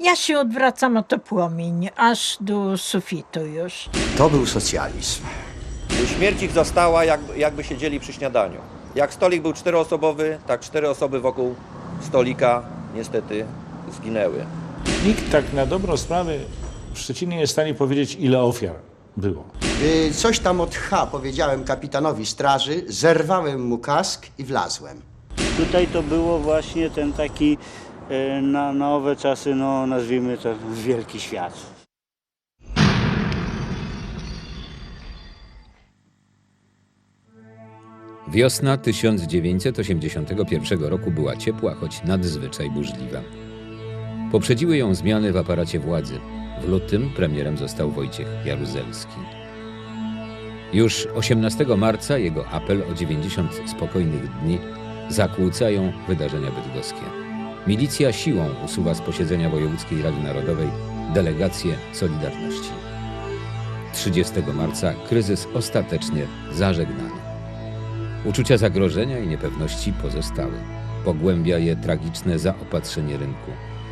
Ja się odwracam, a to płomień, aż do sufitu już. To był socjalizm. Śmierć ich zastała, jak, jakby siedzieli przy śniadaniu. Jak stolik był czteroosobowy, tak cztery osoby wokół stolika niestety zginęły. Nikt tak na dobrą sprawę w Szczecinie nie jest w stanie powiedzieć, ile ofiar było. Y, Coś tam od H powiedziałem kapitanowi straży, zerwałem mu kask i wlazłem. Tutaj to było właśnie ten taki e, na nowe czasy, no nazwijmy to wielki świat. Wiosna 1981 roku była ciepła, choć nadzwyczaj burzliwa. Poprzedziły ją zmiany w aparacie władzy. W lutym premierem został Wojciech Jaruzelski. Już 18 marca jego apel o 90 spokojnych dni zakłócają wydarzenia bydgoskie. Milicja siłą usuwa z posiedzenia Wojewódzkiej Rady Narodowej delegację Solidarności. 30 marca kryzys ostatecznie zażegnany. Uczucia zagrożenia i niepewności pozostały. Pogłębia je tragiczne zaopatrzenie rynku.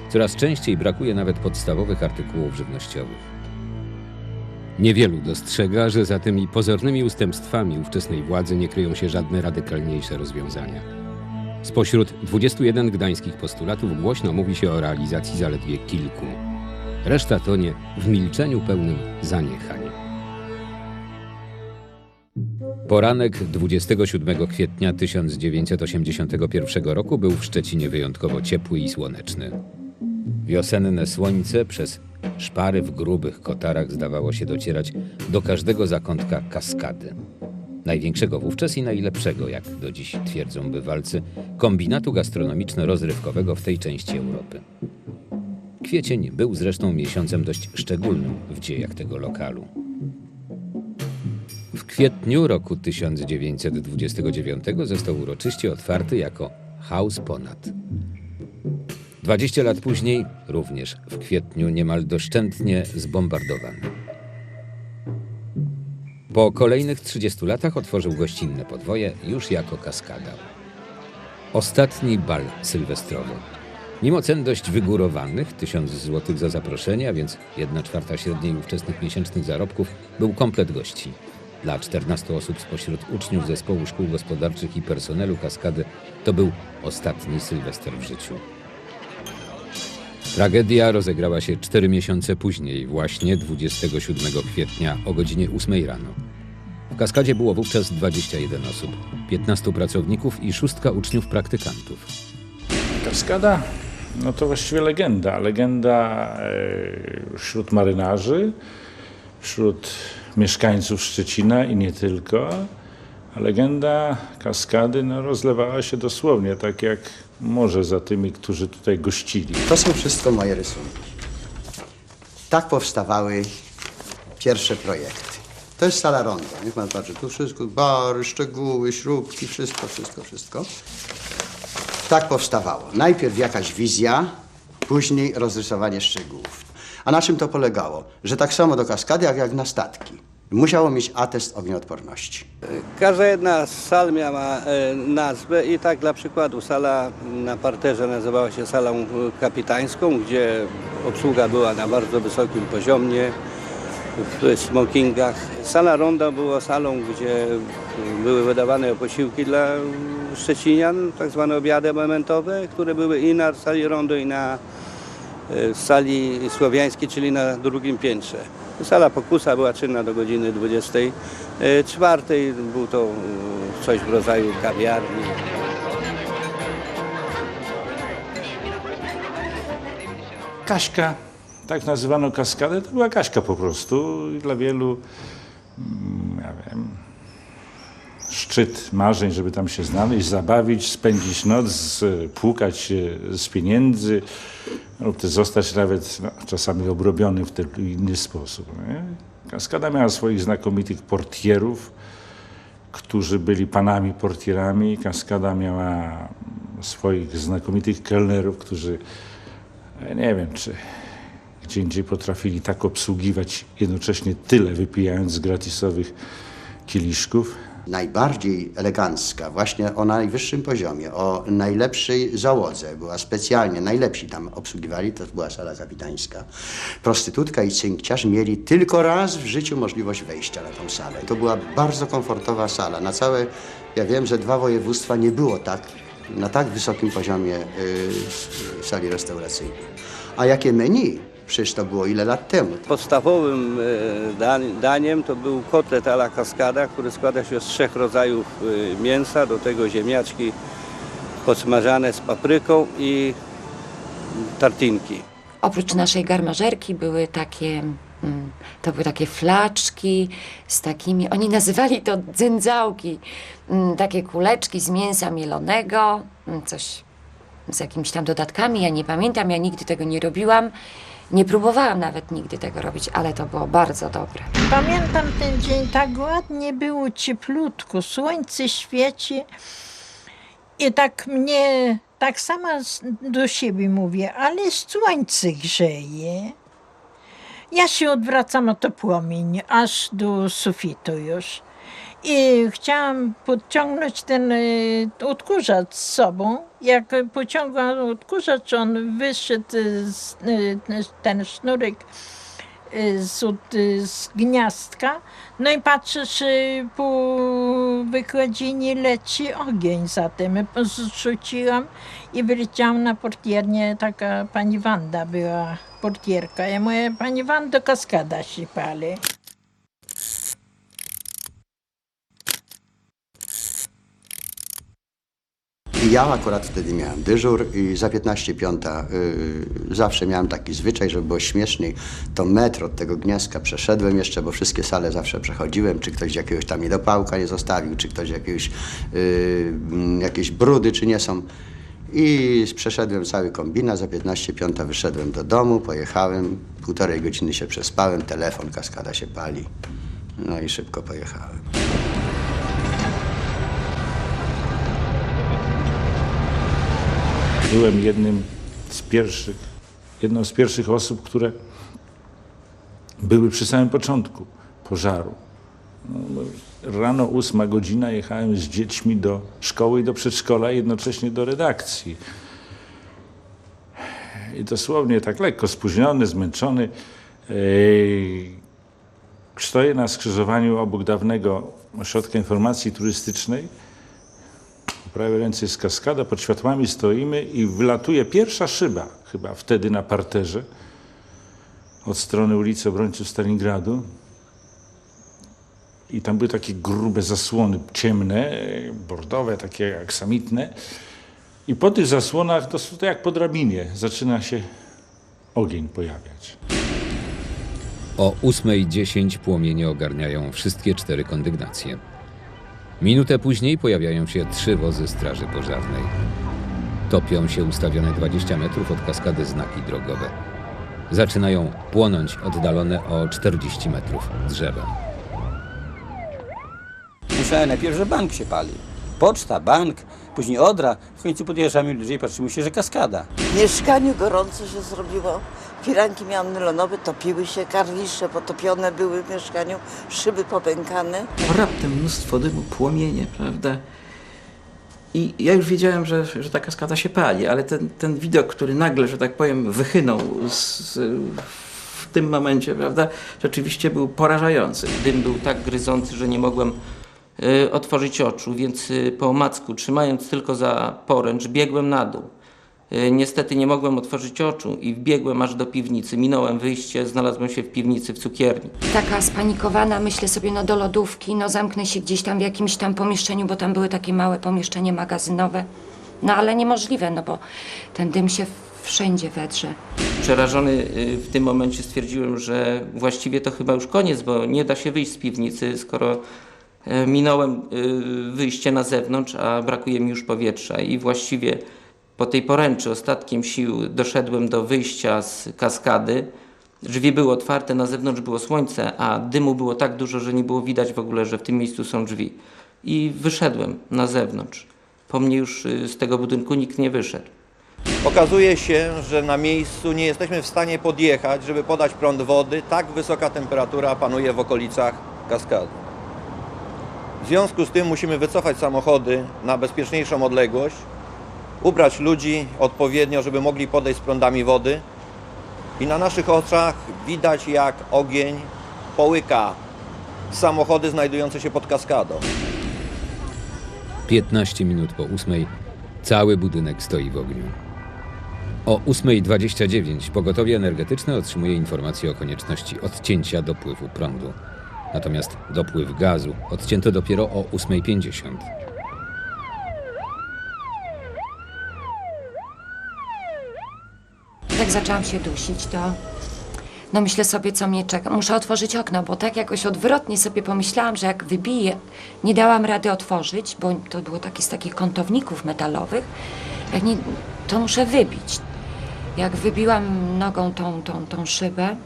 Coraz częściej brakuje nawet podstawowych artykułów żywnościowych. Niewielu dostrzega, że za tymi pozornymi ustępstwami ówczesnej władzy nie kryją się żadne radykalniejsze rozwiązania. Spośród 21 gdańskich postulatów głośno mówi się o realizacji zaledwie kilku. Reszta tonie w milczeniu pełnym zaniechań. Poranek 27 kwietnia 1981 roku był w Szczecinie wyjątkowo ciepły i słoneczny. Wiosenne słońce przez szpary w grubych kotarach zdawało się docierać do każdego zakątka kaskady. Największego wówczas i najlepszego, jak do dziś twierdzą bywalcy, kombinatu gastronomiczno-rozrywkowego w tej części Europy. Kwiecień był zresztą miesiącem dość szczególnym w dziejach tego lokalu. W kwietniu roku 1929 został uroczyście otwarty jako Haus Ponad. 20 lat później, również w kwietniu, niemal doszczętnie zbombardowany. Po kolejnych 30 latach otworzył gościnne podwoje już jako kaskada. Ostatni bal sylwestrowy. Mimo cen dość wygórowanych, 1000 zł za zaproszenie, a więc 1 czwarta średniej ówczesnych miesięcznych zarobków, był komplet gości. Dla 14 osób spośród uczniów zespołu szkół gospodarczych i personelu kaskady to był ostatni sylwester w życiu. Tragedia rozegrała się 4 miesiące później, właśnie 27 kwietnia o godzinie 8 rano. W kaskadzie było wówczas 21 osób, 15 pracowników i szóstka uczniów praktykantów. Kaskada, no to właściwie legenda. Legenda e, wśród marynarzy, wśród mieszkańców Szczecina i nie tylko. Legenda kaskady no, rozlewała się dosłownie, tak jak morze za tymi, którzy tutaj gościli. To są wszystko moje rysunki. Tak powstawały pierwsze projekty. To jest sala ronda. Niech pan patrzy, tu wszystko, bary, szczegóły, śrubki, wszystko, wszystko, wszystko. Tak powstawało. Najpierw jakaś wizja, później rozrysowanie szczegółów. A na czym to polegało? Że tak samo do kaskady, jak, jak na statki. Musiało mieć atest ognioodporności. Każda jedna z sal miała e, nazwę i tak dla przykładu sala na parterze nazywała się salą kapitańską, gdzie obsługa była na bardzo wysokim poziomie, w smokingach. Sala ronda była salą, gdzie były wydawane posiłki dla Szczecinian, tak zwane obiady momentowe, które były i na sali rondo, i na e, sali słowiańskiej, czyli na drugim piętrze. Sala pokusa była czynna do godziny 24. Był to e, coś w rodzaju kawiarni. Kaśka, tak nazywano kaskadę, to była Kaśka po prostu. Dla wielu, mm, ja wiem, szczyt marzeń, żeby tam się znaleźć, zabawić, spędzić noc, płukać się z pieniędzy, lub też zostać nawet no, czasami obrobiony w ten inny sposób. Nie? Kaskada miała swoich znakomitych portierów, którzy byli panami portierami. Kaskada miała swoich znakomitych kelnerów, którzy ja nie wiem, czy gdzie indziej potrafili tak obsługiwać jednocześnie tyle, wypijając z gratisowych kieliszków. Najbardziej elegancka, właśnie o najwyższym poziomie, o najlepszej załodze, była specjalnie, najlepsi tam obsługiwali, to była sala kapitańska. Prostytutka i cynkciarz mieli tylko raz w życiu możliwość wejścia na tą salę. To była bardzo komfortowa sala. Na całe, ja wiem, że dwa województwa nie było tak, na tak wysokim poziomie y, sali restauracyjnej. A jakie menu? Przecież to było ile lat temu. Podstawowym e, dan- daniem to był kotlet a la cascada, który składa się z trzech rodzajów e, mięsa, do tego ziemniaczki podsmażane z papryką i tartinki. Oprócz naszej garmażerki były takie, mm, to były takie flaczki z takimi, oni nazywali to dzędzałki, mm, takie kuleczki z mięsa mielonego, mm, coś z jakimiś tam dodatkami, ja nie pamiętam, ja nigdy tego nie robiłam, nie próbowałam nawet nigdy tego robić, ale to było bardzo dobre. Pamiętam ten dzień, tak ładnie było, cieplutko, słońce świeci i tak mnie, tak sama do siebie mówię, ale słońce grzeje. Ja się odwracam, a to płomień, aż do sufitu już. I chciałam podciągnąć ten y, odkurzacz z sobą. Jak pociągłam odkurzacz, on wyszedł z, y, ten sznurek y, z, z gniazdka. No i patrzę, czy po wykładzinie leci ogień za tym. Zrzuciłam i wyleciałam na portiernię. Taka pani Wanda była portierka. Ja mówię, pani Wando, kaskada się pali. Ja akurat wtedy miałem dyżur i za 15 piąta y, zawsze miałem taki zwyczaj, żeby było śmieszniej. To metr od tego gniazdka przeszedłem jeszcze, bo wszystkie sale zawsze przechodziłem, czy ktoś jakiegoś tam niedopałka nie zostawił, czy ktoś jakiegoś, y, mm, jakieś brudy, czy nie są. I przeszedłem cały kombina, za 15 piąta wyszedłem do domu, pojechałem, półtorej godziny się przespałem, telefon, kaskada się pali. No i szybko pojechałem. Byłem jednym z pierwszych, jedną z pierwszych osób, które były przy samym początku pożaru. No, rano ósma godzina jechałem z dziećmi do szkoły i do przedszkola, jednocześnie do redakcji. I dosłownie tak lekko spóźniony, zmęczony. Ej, stoję na skrzyżowaniu obok dawnego ośrodka informacji turystycznej. Prawej ręce jest kaskada, pod światłami stoimy i wylatuje pierwsza szyba, chyba wtedy na parterze, od strony ulicy Obrońców Stalingradu. I tam były takie grube zasłony, ciemne, bordowe, takie aksamitne. I po tych zasłonach, to jak po drabinie, zaczyna się ogień pojawiać. O 8.10 płomienie ogarniają wszystkie cztery kondygnacje. Minutę później pojawiają się trzy wozy straży pożarnej. Topią się ustawione 20 metrów od kaskady znaki drogowe. Zaczynają płonąć oddalone o 40 metrów drzewa. Myślałem najpierw, że bank się pali. Poczta, bank, później Odra. W końcu podjeżdżamy bliżej, patrzymy się, że kaskada. W mieszkaniu gorąco się zrobiło. Firanki miałam nylonowe, topiły się, karnisze potopione były w mieszkaniu, szyby popękane. raptem mnóstwo dymu, płomienie, prawda? I ja już wiedziałem, że, że ta kaskada się pali, ale ten, ten widok, który nagle, że tak powiem, wychynął z, w tym momencie, prawda, rzeczywiście był porażający. Dym był tak gryzący, że nie mogłem y, otworzyć oczu, więc y, po omacku, trzymając tylko za poręcz, biegłem na dół. Y, niestety nie mogłem otworzyć oczu i wbiegłem aż do piwnicy. Minąłem wyjście, znalazłem się w piwnicy w cukierni. Taka spanikowana, myślę sobie, no do lodówki, no zamknę się gdzieś tam w jakimś tam pomieszczeniu, bo tam były takie małe pomieszczenie magazynowe. No ale niemożliwe, no bo ten dym się wszędzie wedrze. Przerażony y, w tym momencie stwierdziłem, że właściwie to chyba już koniec, bo nie da się wyjść z piwnicy, skoro y, minąłem y, wyjście na zewnątrz, a brakuje mi już powietrza. I właściwie po tej poręczy ostatkiem sił doszedłem do wyjścia z kaskady. Drzwi były otwarte, na zewnątrz było słońce, a dymu było tak dużo, że nie było widać w ogóle, że w tym miejscu są drzwi. I wyszedłem na zewnątrz. Po mnie już y, z tego budynku nikt nie wyszedł. Okazuje się, że na miejscu nie jesteśmy w stanie podjechać, żeby podać prąd wody. Tak wysoka temperatura panuje w okolicach kaskady. W związku z tym musimy wycofać samochody na bezpieczniejszą odległość, ubrać ludzi odpowiednio, żeby mogli podejść z prądami wody. I na naszych oczach widać, jak ogień połyka samochody znajdujące się pod kaskadą. 15 minut po ósmej cały budynek stoi w ogniu. O 8.29 pogotowie energetyczne otrzymuje informację o konieczności odcięcia dopływu prądu. Natomiast dopływ gazu odcięto dopiero o 8.50. Jak zaczęłam się dusić, to no myślę sobie, co mnie czeka. Muszę otworzyć okno, bo tak jakoś odwrotnie sobie pomyślałam, że jak wybiję, nie dałam rady otworzyć, bo to było takie z takich kątowników metalowych, jak nie, to muszę wybić. Jak wybiłam nogą tą, tą, tą szybę,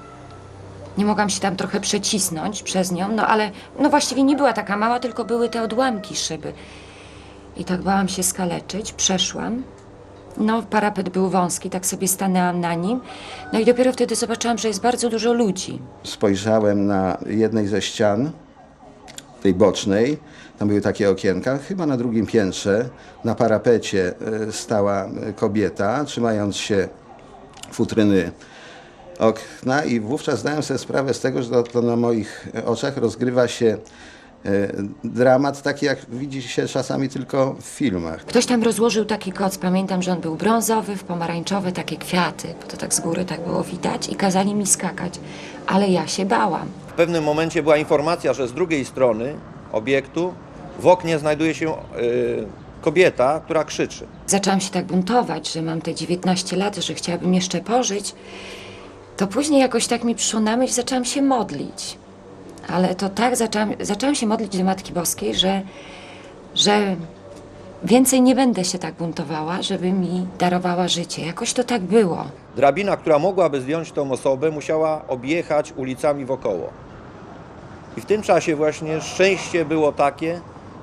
nie mogłam się tam trochę przecisnąć przez nią, no ale no właściwie nie była taka mała, tylko były te odłamki szyby. I tak bałam się skaleczyć, przeszłam. No, parapet był wąski, tak sobie stanęłam na nim. No i dopiero wtedy zobaczyłam, że jest bardzo dużo ludzi. spojrzałem na jednej ze ścian, tej bocznej, tam były takie okienka, chyba na drugim piętrze, na parapecie e, stała e, kobieta, trzymając się futryny okna i wówczas zdałem sobie sprawę z tego, że to, na moich oczach rozgrywa się dramat taki, jak widzi się czasami tylko w filmach. Ktoś tam rozłożył taki koc, pamiętam, że on był brązowy, w pomarańczowe takie kwiaty, bo to tak z góry tak było widać i kazali mi skakać. Ale ja się bałam. W pewnym momencie była informacja, że z drugiej strony obiektu w oknie znajduje się y, kobieta, która krzyczy. Zaczęłam się tak buntować, że mam te 19 lat, że chciałabym jeszcze pożyć. To później jakoś tak mi przyszło na myśl, zaczęłam się modlić. Ale to tak, zaczęłam, zaczęłam się modlić do Matki Boskiej, że, że więcej nie będę się tak buntowała, żeby mi darowała życie. Jakoś to tak było. Drabina, która mogłaby zdjąć tą osobę, musiała objechać ulicami wokoło. I w tym czasie właśnie szczęście było takie,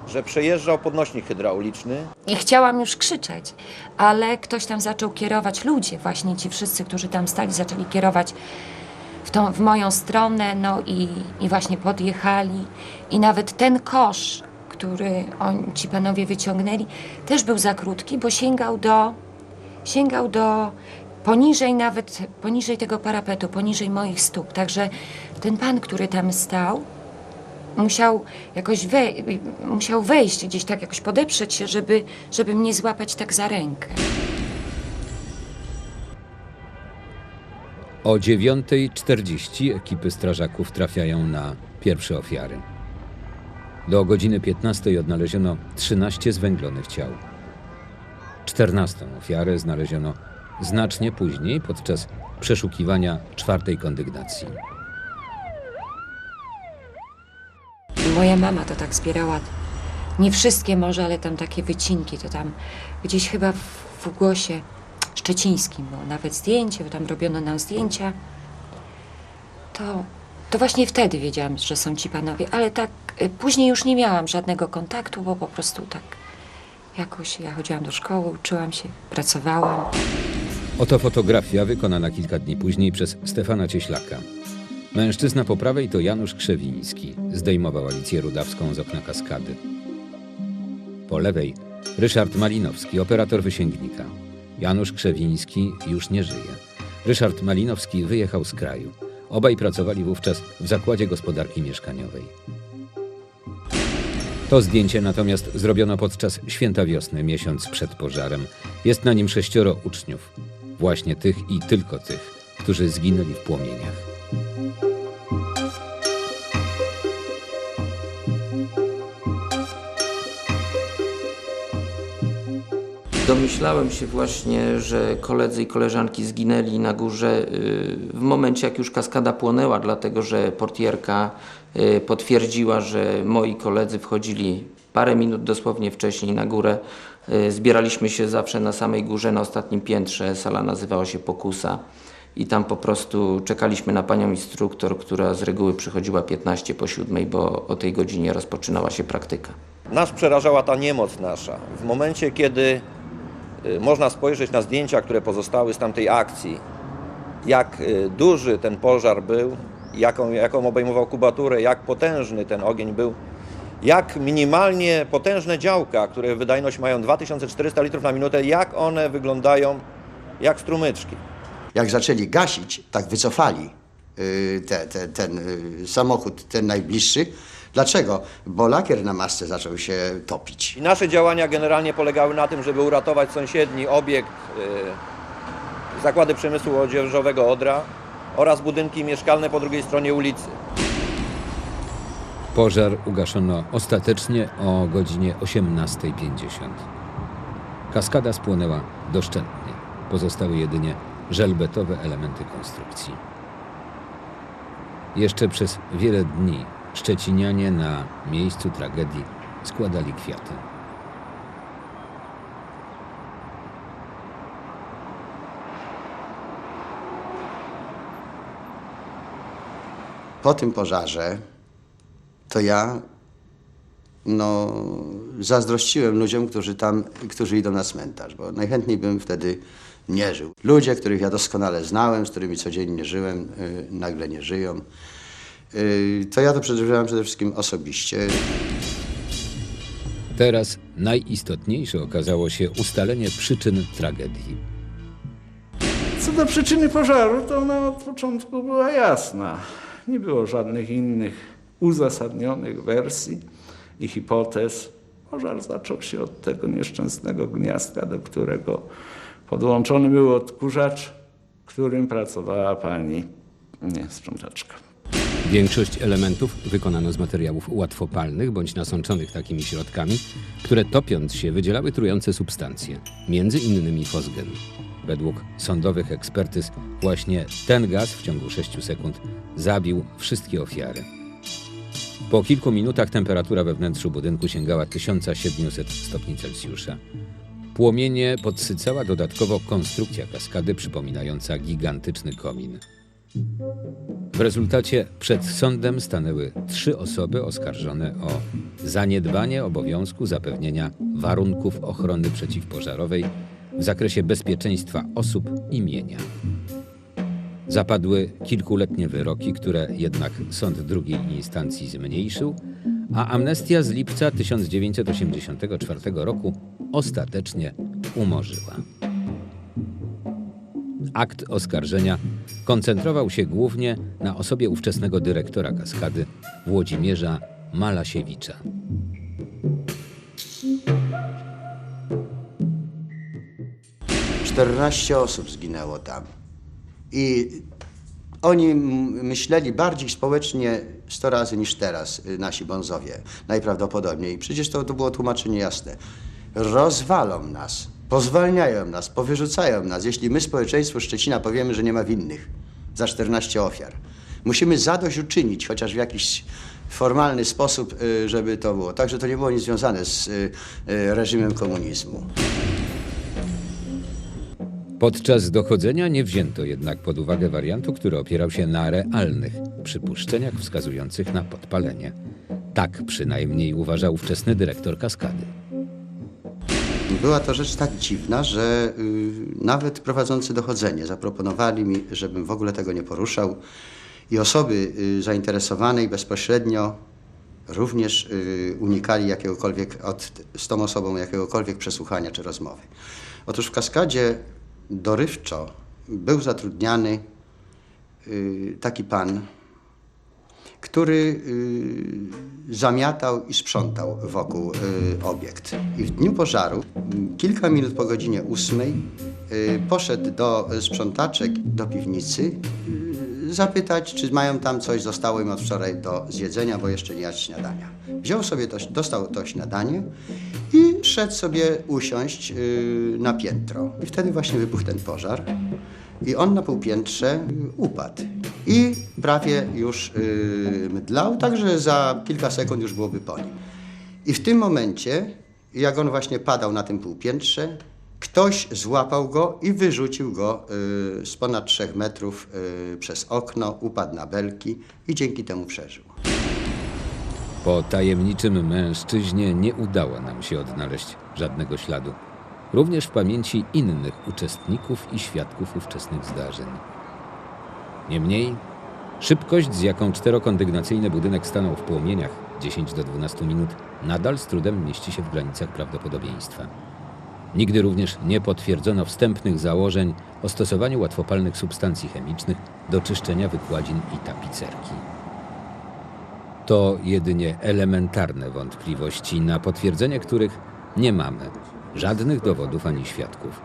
że przejeżdżał podnośnik hydrauliczny. I chciałam już krzyczeć, ale ktoś tam zaczął kierować, ludzie, właśnie ci wszyscy, którzy tam stali, zaczęli kierować tą, w moją stronę, no i, i właśnie podjechali. I nawet ten kosz, który on, ci panowie wyciągnęli, też był za krótki, bo sięgał do, sięgał do poniżej nawet, poniżej tego parapetu, poniżej moich stóp. Także ten pan, który tam stał, musiał jakoś we, musiał wejść gdzieś tak, jakoś podeprzeć się, żeby, żeby mnie złapać tak za rękę. O 9.40 ekipy strażaków trafiają na pierwsze ofiary. Do godziny 15 odnaleziono 13 zwęglonych ciał. 14 ofiarę znaleziono znacznie później podczas przeszukiwania czwartej kondygnacji. Moja mama to tak zbierała, nie wszystkie może, ale tam takie wycinki, to tam gdzieś chyba w, w głosie szczecińskim było nawet zdjęcie, bo tam robiono nam zdjęcia. To, to właśnie wtedy wiedziałam, że są ci panowie, ale tak y, później już nie miałam żadnego kontaktu, bo po prostu tak jakoś ja chodziłam do szkoły, uczyłam się, pracowałam. Oto fotografia wykonana kilka dni później przez Stefana Cieślaka. Mężczyzna po prawej to Janusz Krzewiński. Zdejmował Alicję Rudawską z okna kaskady. Po lewej Ryszard Malinowski, operator wysięgnika. Janusz Krzewiński już nie żyje. Ryszard Malinowski wyjechał z kraju. Obaj pracowali wówczas w zakładzie gospodarki mieszkaniowej. To zdjęcie natomiast zrobiono podczas święta wiosny, miesiąc przed pożarem. Jest na nim sześcioro uczniów. Właśnie tych i tylko tych, którzy zginęli w płomieniach. Domyślałem się właśnie, że koledzy i koleżanki zginęli na górze y, w momencie, jak już kaskada płonęła, dlatego że portierka y, potwierdziła, że moi koledzy wchodzili parę minut dosłownie wcześniej na górę. Y, Zbieraliśmy się zawsze na samej górze, na ostatnim piętrze. Sala nazywała się Pokusa. I tam po prostu czekaliśmy na panią instruktor, która z reguły przychodziła 15 po 7, bo o tej godzinie rozpoczynała się praktyka. Nas przerażała ta niemoc nasza. W momencie, kiedy można spojrzeć na zdjęcia, które pozostały z tamtej akcji, jak y, duży ten pożar był, jaką, jaką obejmował kubaturę, jak potężny ten ogień był, jak minimalnie potężne działka, które wydajność mają 2400 litrów na minutę, jak one wyglądają jak strumyczki. Jak zaczęli gasić, tak wycofali y, te, te, ten y, samochód, ten najbliższy. Dlaczego? Bo lakier na masce zaczął się topić. I nasze działania generalnie polegały na tym, żeby uratować sąsiedni obiekt y, Zakłady Przemysłu Odzieżowego Odra oraz budynki mieszkalne po drugiej stronie ulicy. Pożar ugaszono ostatecznie o godzinie 18.50. Kaskada spłonęła doszczętnie. Pozostały jedynie żelbetowe elementy konstrukcji. Jeszcze przez wiele dni szczecinianie na miejscu tragedii składali kwiaty. Po tym pożarze to ja no, zazdrościłem ludziom, którzy tam, którzy idą na cmentarz, bo najchętniej bym wtedy nie żył. Ludzie, których ja doskonale znałem, z którymi codziennie żyłem, y, nagle nie żyją. Y, to ja to przeżywałem przede wszystkim osobiście. Teraz najistotniejsze okazało się ustalenie przyczyn tragedii. Co do przyczyny pożaru, to ona od początku była jasna. Nie było żadnych innych uzasadnionych wersji i hipotez. Pożar zaczął się od tego nieszczęsnego gniazdka, do którego podłączony był odkurzacz, którym pracowała pani nie, sprzątaczka. Większość elementów wykonano z materiałów łatwopalnych bądź nasączonych takimi środkami, które topiąc się wydzielały trujące substancje, między innymi fosgen. Według sądowych ekspertyz właśnie ten gaz w ciągu 6 sekund zabił wszystkie ofiary. Po kilku minutach temperatura we wnętrzu budynku sięgała 1700 stopni Celsjusza. Płomienie podsycała dodatkowo konstrukcja kaskady przypominająca gigantyczny komin. W rezultacie przed sądem stanęły trzy osoby oskarżone o zaniedbanie obowiązku zapewnienia warunków ochrony przeciwpożarowej w zakresie bezpieczeństwa osób i mienia. Zapadły kilkuletnie wyroki, które jednak sąd drugiej instancji zmniejszył, a amnestia z lipca 1984 roku ostatecznie umorzyła. Akt oskarżenia koncentrował się głównie na osobie ówczesnego dyrektora kaskady Włodzimierza Malasiewicza. Czternaście osób zginęło tam. I oni myśleli bardziej społecznie 100 razy niż teraz, y, nasi bonzowie. Najprawdopodobniej. Przecież to, to było tłumaczenie jasne. Rozwalą nas, pozwalniają nas, powyrzucają nas, jeśli my społeczeństwu Szczecina powiemy, że nie ma winnych za 14 ofiar. Musimy zadośćuczynić, chociaż w jakiś formalny sposób, y, żeby to było. Także to nie było nic związane z y, y, reżimem komunizmu. Podczas dochodzenia nie wzięto jednak pod uwagę wariantu, który opierał się na realnych przypuszczeniach wskazujących na podpalenie. Tak przynajmniej uważał ówczesny dyrektor kaskady. Była to rzecz tak dziwna, że y, nawet prowadzący dochodzenie zaproponowali mi, żebym w ogóle tego nie poruszał i osoby y, zainteresowane bezpośrednio również y, unikali jakiegokolwiek, od, z tą osobą jakiegokolwiek przesłuchania czy rozmowy. Otóż w kaskadzie dorywczo był zatrudniany taki pan, który y, zamiatał i sprzątał wokół y, obiekt. I w dniu pożaru, kilka minut po godzinie ósmej, y, poszedł do sprzątaczek do piwnicy zapytać, czy mają tam coś, zostało im od wczoraj do zjedzenia, bo jeszcze nie jadł śniadania. Wziął sobie to, dostał to śniadanie i szedł sobie usiąść na piętro. I wtedy właśnie wybuchł ten pożar. I on na półpiętrze y, upadł. I prawie już y, mdlał, także za kilka sekund już byłoby po nim. I w tym momencie, jak on właśnie padał na tym półpiętrze, ktoś złapał go i wyrzucił go y, z ponad trzech metrów y, przez okno, upadł na belki i dzięki temu przeżył. Po tajemniczym mężczyźnie nie udało nam się odnaleźć żadnego śladu. Również w pamięci innych uczestników i świadków ówczesnych zdarzeń. Niemniej Szybkość, z jaką czterokondygnacyjny budynek stanął w płomieniach 10 do 12 minut, nadal z trudem mieści się w granicach prawdopodobieństwa. Nigdy również nie potwierdzono wstępnych założeń o stosowaniu łatwopalnych substancji chemicznych do czyszczenia wykładzin i tapicerki. To jedynie elementarne wątpliwości, na potwierdzenie których nie mamy żadnych dowodów ani świadków.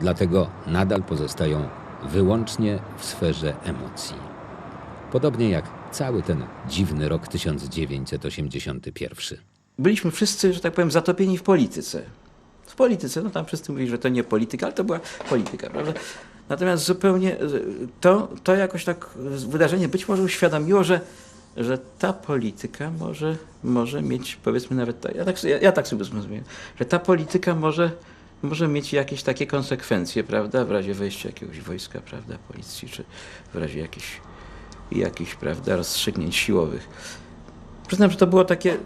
Dlatego nadal pozostają wyłącznie w sferze emocji. Podobnie jak cały ten dziwny rok 1981. Byliśmy wszyscy, że tak powiem, zatopieni w polityce. W polityce, no tam wszyscy mówili, że to nie polityka, ale to była polityka, prawda? Natomiast zupełnie y, to, to jakoś tak wydarzenie być może uświadomiło, że, że ta polityka może, może mieć, powiedzmy nawet, ja tak, ja, ja tak sobie zrozumiałem, że ta polityka może, może mieć jakieś takie konsekwencje, prawda, w razie wejścia jakiegoś wojska, prawda, policji, czy w razie jakichś, jakichś prawda, rozstrzygnięć siłowych. Przyznam, że to było takie,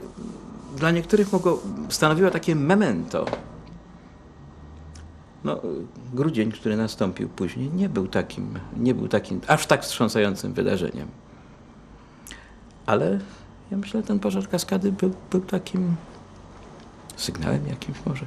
dla niektórych mogło, stanowiło takie memento. No, grudzień, który nastąpił później, nie był takim, nie był takim aż tak wstrząsającym wydarzeniem. Ale ja myślę, że ten pożar kaskady był, był takim sygnałem jakimś może.